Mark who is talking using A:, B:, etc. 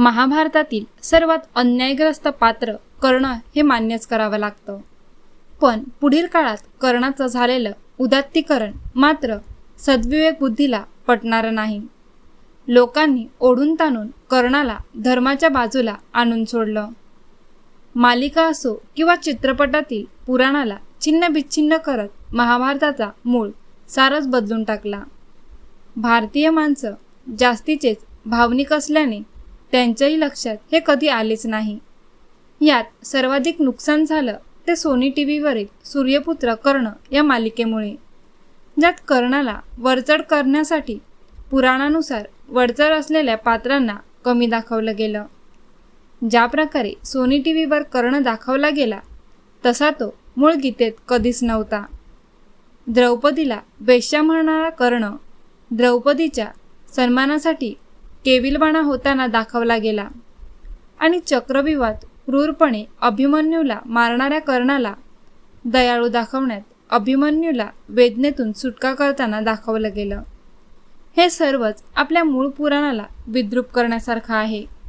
A: महाभारतातील सर्वात अन्यायग्रस्त पात्र कर्ण हे मान्यच करावं लागतं. पण पुढील काळात कर्णाचं झालेलं उदात्तीकरण मात्र सद्विवेक बुद्धीला पटणारं नाही. लोकांनी ओढून ताणून कर्णाला धर्माच्या बाजूला आणून सोडलं. मालिका असो किंवा चित्रपटातील पुराणाला छिन्न बिच्छिन्न करत महाभारताचा मूळ सारच बदलून टाकला. भारतीय माणसं जास्तीचेच भावनिक असल्याने त्यांच्याही लक्षात हे कधी आलेच नाही. यात सर्वाधिक नुकसान झालं ते सोनी टी व्हीवरील सूर्यपुत्र कर्ण या मालिकेमुळे. ज्यात कर्णाला वरचढ करण्यासाठी पुराणानुसार वरचढ असलेल्या पात्रांना कमी दाखवलं गेलं. ज्या प्रकारे सोनी टी व्हीवर कर्ण दाखवला गेला तसा तो मूळ गीतेत कधीच नव्हता. द्रौपदीला वेश्या म्हणणारा कर्ण द्रौपदीच्या सन्मानासाठी केविलवाणा होताना दाखवला गेला. आणि चक्रव्यूहात क्रूरपणे अभिमन्यूला मारणाऱ्या कर्णाला दयाळू दाखवण्यात अभिमन्यूला वेदनेतून सुटका करताना दाखवलं गेलं. हे सर्वच आपल्या मूळ पुराणाला विद्रूप करण्यासारखं आहे.